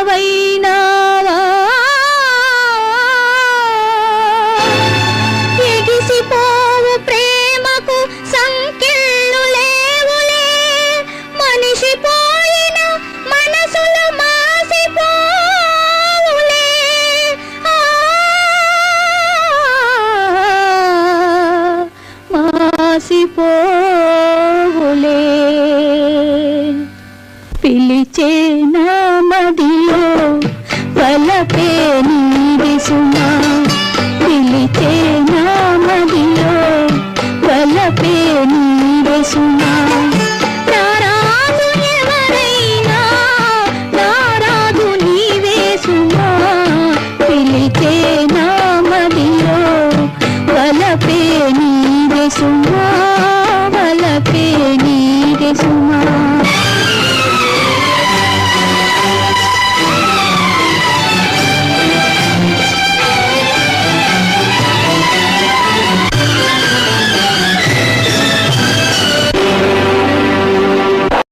estaba ahí విరిచేనా మదిలో? పలపే నీవి సుమా పిలిచేనా మదిలో పలపే